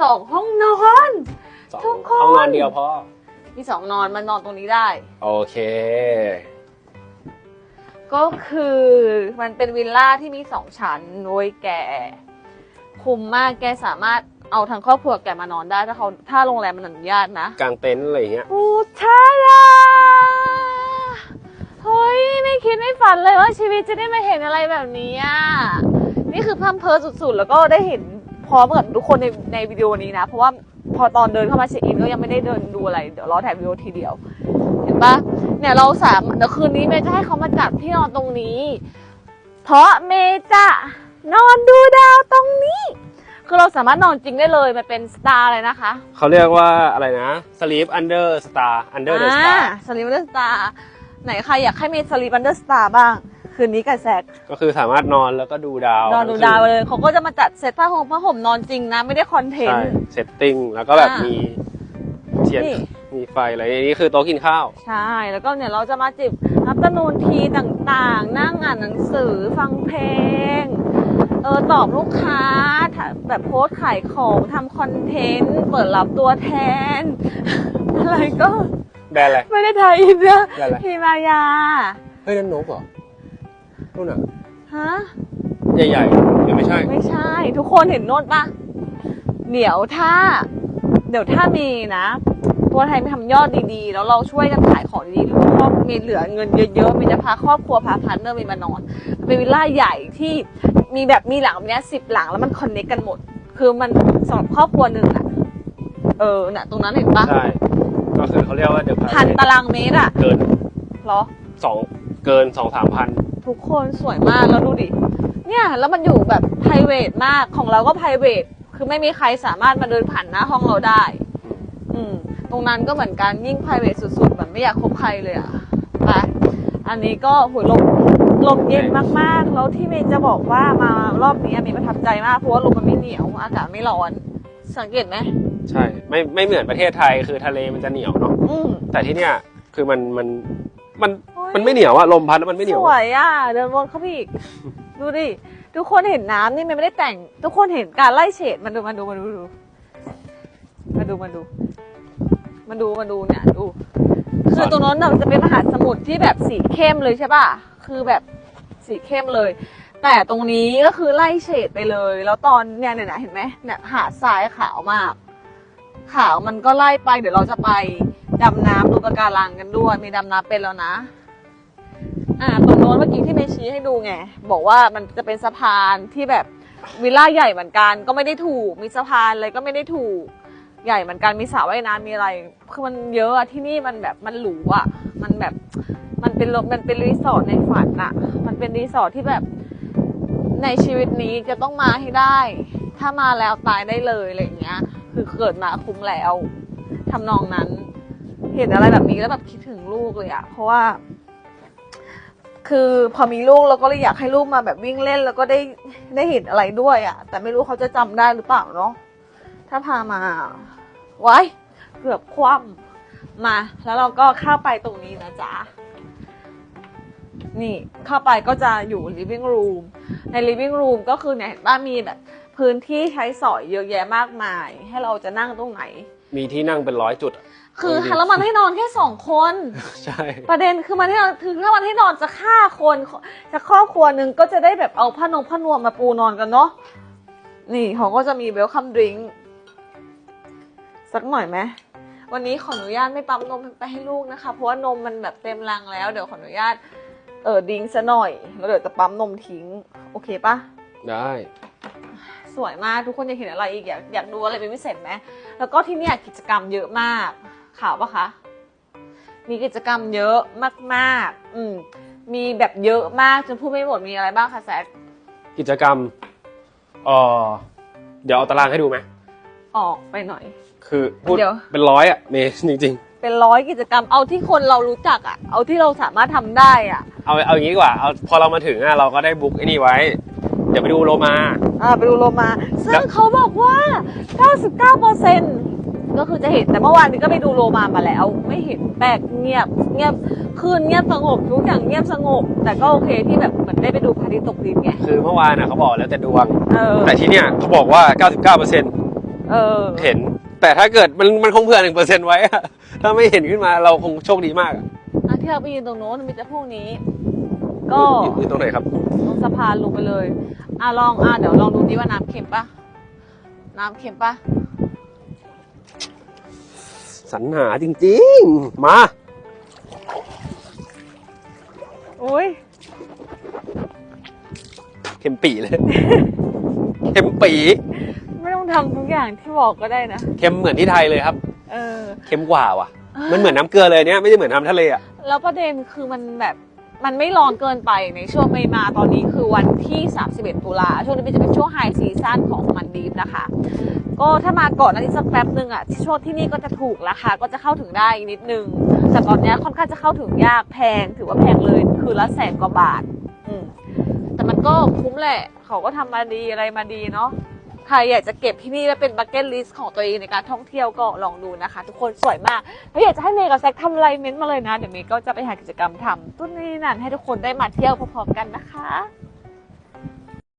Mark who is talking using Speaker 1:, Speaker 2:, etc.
Speaker 1: สองห้องนอน
Speaker 2: สอง
Speaker 1: ทุกคน
Speaker 2: ห้องนอนเดียวพอ
Speaker 1: มีสองนอนมันนอนตรงนี้ได้
Speaker 2: โอเค
Speaker 1: ก็คือมันเป็นวิลล่าที่มีสองชั้นโดยแกคุ้มมากแกสามารถเอาทั้งครอบครัวแกมานอนได้ถ้าเขาถ้าโรงแรมมันอนุญาตนะ
Speaker 2: กางเต็นท์อะไรอย่างเงี้ย
Speaker 1: โอ้ชาดาเฮ้ยไม่คิดไม่ฝันเลยว่าชีวิตจะได้มาเห็นอะไรแบบนี้อะนี่คือพัมเพอสุดๆ แล้วก็ได้เห็น พร้อมกับทุกคนในในวิดีโอนี้นะ เพราะว่าพอตอนเดินเข้ามาเช็คอินก็ยังไม่ได้เดินดูอะไร เดี๋ยวรอถ่ายวิดีโอทีเดียว เห็นปะเนี่ยเราสามเดี๋ยวคืนนี้เมย์จะให้เขามาจัดที่นอนตรงนี้ เพราะเมย์จะนอนดูดาวตรงนี้ คือเราสามารถนอนจริงได้เลยมันเป็นสตาร์เลยนะคะ
Speaker 2: เขาเรียกว่าอะไรนะ sleep under star under the star
Speaker 1: สลีปอันเดอร์สตาร์ไหนใครอยากให้มีสลีปอันเดอร์สตาร์บ้าง คืนนี้กับแซก
Speaker 2: ก็คือสามารถนอนแล้วก็ดูดาวน
Speaker 1: อนดูดาวไปเลย เขาก็จะมาจัดเซตผ้าห่มผ้าห่มนอนจริงนะ ไม่ได้คอนเทน
Speaker 2: ใช่
Speaker 1: ต์
Speaker 2: เซตติ้งแล้วก็แบบ
Speaker 1: อ่ามี
Speaker 2: มีเทียน
Speaker 1: นี่
Speaker 2: มีไฟอะไรอันนี้คือโต๊ะกินข้าว
Speaker 1: ใช่ แล้วก็เนี่ยเราจะมาจิบอัปเตอร์นูนทีต่างๆ นั่งอ่านหนังสือฟังเพลง เออตอบลูกค้าถ้าแบบโพสต์ขายของทำคอนเทนต์ เปิดรับตัวแทน อะไรก็
Speaker 2: แบรนด์อะไร
Speaker 1: ไม่ได้ไทยอินเนอะ
Speaker 2: ได้อะไร
Speaker 1: ฮิมายา
Speaker 2: เฮ้ยนั่นนกเหรอ นู่นอะ
Speaker 1: ฮะ
Speaker 2: ใหญ่ๆยังไม่ใช่
Speaker 1: ไม่ใช่ ทุกคนเห็นโน้ตปะเดี๋ยวถ้า เดี๋ยวถ้ามีนะ ตัวไทยไปทำยอดดีๆ แล้วเราช่วยกันขายของดีๆหรือว่าครอบมีเหลือเงินเยอะๆมีจะพาครอบครัวพาพาร์ทเนอร์มีมานอนมันเป็นวิลล่าใหญ่ที่มีแบบมีหลังแบบเนี้ยสิบหลังแล้วมันคอนเนคกันหมด คือมันสำหรับครอบครัวหนึ่งอะเออน่ะตรงนั้นเห็นปะ
Speaker 2: ใช่ ก็คือเขาเรียกว่าเดี๋ยว
Speaker 1: พันตารางเมตรอะ
Speaker 2: เกิน
Speaker 1: เหรอ
Speaker 2: สองเกินสองสามพัน
Speaker 1: ทุกคนสวยมากแล้วดูดิ เนี่ยแล้วมันอยู่แบบ p r i v a t มากของเราก็ p r i v a t คือไม่มีใครสามารถมาเดินผ่านหน้าห้องเราได้ อืม ตรงนั้นก็เหมือนกันยิ่ง p r i v a t สุดๆแบบไม่อยากคบใครเลยอะไปอันนี้ก็หุยลมลมเย็นมากๆ แล้วที่เมย์จะบอกว่ามารอบนี้เมย์ประทับใจมากเพราะว่าลมมันไม่เหนียวอากาศไม่ร้อน สังเกตไหม
Speaker 2: ใช่ไม่ไม่เหมือนประเทศไทยคือทะเลมันจะเหนียวเนาะ
Speaker 1: อืม
Speaker 2: แต่ที่เนี่ยคือมันมันมัน
Speaker 1: โอ้ย
Speaker 2: มันไม่เหนียวอะลมพัดแล้วมันไม่เหนี
Speaker 1: ส
Speaker 2: ยว
Speaker 1: วยอะ เดินวนเข้าไปอีก ดูดิ ทุกคนเห็นน้ำนี่มันไม่ได้แต่ง ทุกคนเห็นการไล่เฉดมาดูมาดูมาดูดูมาดูมาดูมาดูมาดูเนี่ยดู คือตรงนั้นน่ะมันจะเป็นมหาสมุทรที่แบบสีเข้มเลยใช่ป่ะ คือแบบสีเข้มเลย แต่ตรงนี้ก็คือไล่เฉดไปเลย แล้วตอนเนี่ยเนี่ยนะเห็นไหมเนี่ยหาดทรายขาวมาก ขาวมันก็ไล่ไป เดี๋ยวเราจะไปดำน้ำดูปะการังกันด้วย มีดำน้ำเป็นแล้วนะ อ่าตรงโน้นเมื่อกี้ที่เมย์ชี้ให้ดูไง บอกว่ามันจะเป็นสะพานที่แบบวิลล่าใหญ่เหมือนกัน ก็ไม่ได้ถูก มีสะพานอะไรก็ไม่ได้ถูก ใหญ่เหมือนกันมีสระว่ายน้ำมีอะไร คือมันเยอะอะที่นี่มันแบบมันหรูอะมันแบบมันเป็นมันเป็นรีสอร์ทในฝันอะมันเป็นรีสอร์ทที่แบบในชีวิตนี้จะต้องมาให้ได้ ถ้ามาแล้วตายได้เลยอะไรอย่างเงี้ย คือเกิดมาคุ้มแล้วทำนองนั้น เห็นอะไรแบบนี้แล้วแบบคิดถึงลูกเลยอะเพราะว่า คือพอมีลูกเราก็เลยอยากให้ลูกมาแบบวิ่งเล่นแล้วก็ได้ได้เห็นอะไรด้วยอะแต่ไม่รู้เขาจะจำได้หรือเปล่าเนาะถ้าพามาไว้เกือบคว่ำมา แล้วเราก็เข้าไปตรงนี้นะจ๊ะนี่เข้าไปก็จะอยู่ living room ใน living room ก็คือเนี่ยเห็นว่ามีแบบพื้นที่ใช้สอยเยอะแยะมากมาย ให้เราจะนั่งตรงไหน
Speaker 2: มีที่นั่งเป็นร้อยจุดอะ
Speaker 1: คือ
Speaker 2: จริงๆ
Speaker 1: แล้วมันให้นอนแค่สองคน
Speaker 2: ใช่
Speaker 1: ประเด็นคือมันให้นอนคือถ้ามันให้นอนจะฆ่าคนจะครอบครัวหนึ่งก็จะได้แบบเอาผ้านงผ้านวมมาปูนอนกันเนาะนี่เขาก็จะมีเวลคัมดริงสักหน่อยไหมวันนี้ขออนุญาตไม่ปั๊มนมไปให้ลูกนะคะ เพราะว่านมมันแบบเต็มรังแล้วเดี๋ยวขออนุญาตเออดิ้งซะหน่อยแล้วเดี๋ยวจะปั๊มนมทิ้ง โอเคปะ
Speaker 2: ได้
Speaker 1: สวยมาก ทุกคนอยากเห็นอะไรอีกอยากอยากดูอะไรเป็นพิเศษไหมแล้วก็ที่เนี่ยกิจกรรมเยอะมากข่าวปะคะ มีกิจกรรมเยอะมากๆ อืมมีแบบเยอะมากจนพูดไม่หมดมีอะไรบ้างคะแซค
Speaker 2: กิจกรรมเออเดี๋ยวเอาตารางให้ดูไหม
Speaker 1: ออกไปหน่อย
Speaker 2: คือพูด
Speaker 1: เดี๋ยว
Speaker 2: เป็นร้อยอะเมย์จริง
Speaker 1: เป็นร้อยกิจกรรมเอาที่คนเรารู้จักอะเอาที่เราสามารถทำได้อะ
Speaker 2: ๆ เอาเอาอย่างนี้ดีกว่าเอาพอเรามาถึงอะเราก็ได้บุ๊กไอ้นี่ไว้ เดี๋ยวไปดูโลมา
Speaker 1: อ่าไปดูโลมา ซึ่
Speaker 2: แล้
Speaker 1: ง
Speaker 2: ว
Speaker 1: เขาบอกว่า 99%ก็คือจะเห็นแต่เมื่อวานนี้ก็ไปดูโลมามาแล้ว ไม่เห็นแปลกเงียบ เงียบคืนเงียบสงบทุกอย่างเงียบสงบ แต่ก็โอเคที่แบบเหมือนได้ไปดูพระอาทิตย์ตกดินไง
Speaker 2: คือเมื่อวานอะเขาบอกแล้วแต่ดวง
Speaker 1: เออ
Speaker 2: แต่ที่เนี่ยเขาบอกว่า 99%
Speaker 1: เออ
Speaker 2: เห็น แต่ถ้าเกิดมันมันคงเผื่อหนึ่งเปอร์เซ็นต์ไว้อะถ้าไม่เห็นขึ้นมาเราคงโชคดีมากอะ
Speaker 1: อะที่เราไปยืนตรงโน้นมีแต่พวกนี้ ก็
Speaker 2: อยู่อยู่ตรงไหนครับ
Speaker 1: ตรงสะพานลงไปเลย อะลองอะเดี๋ยวลองดูดิว่าน้ำเค็มปะน้ำเค็มปะ
Speaker 2: สรรหาจริงๆ มา
Speaker 1: อุ้ย
Speaker 2: เข็มปีเลยเข็มปี
Speaker 1: ไม่ต้องทำทุกอย่างที่บอกก็ได้นะ
Speaker 2: เค็มเหมือนที่ไทยเลยครับ
Speaker 1: เออ
Speaker 2: เค็มกว่าว่ะ มันเหมือนน้ำเกลือเลยเนี่ยไม่ใช่เหมือนน้ำทะเลอะ
Speaker 1: แล้วประเด็นคือมันแบบ มันไม่ร้อนเกินไปในช่วงไม่มาตอนนี้คือวันที่ 31 ตุลาช่วงนี้มันจะเป็นช่วงไฮซีซั่นของมันดีฟนะคะ ก็ถ้ามาก่อนอันนี้สักแป๊บนึงอะช่วงที่นี่ก็จะถูกราคาก็จะเข้าถึงได้นิดนึง แต่ตอนนี้ค่อนข้างจะเข้าถึงยากแพงถือว่าแพงเลยคือละแสนกว่าบาท อืมแต่มันก็คุ้มแหละ เขาก็ทำมาดีอะไรมาดีเนาะ ใครอยากจะเก็บที่นี่แล้เป็นบักเก็ตลิสต์ของตัวเองในการท่องเที่ยวก็ลองดูนะคะ ทุกคนสวยมากถ้าอยากจะให้เมย์กับแซคทำอะไรเม้นต์มาเลยนะ เดี๋ยวเมย์ก็จะไปหากิจกรรมทำตุ้นนี่นั่นให้ทุกคนได้มาเที่ยวพร้อมๆกันนะคะ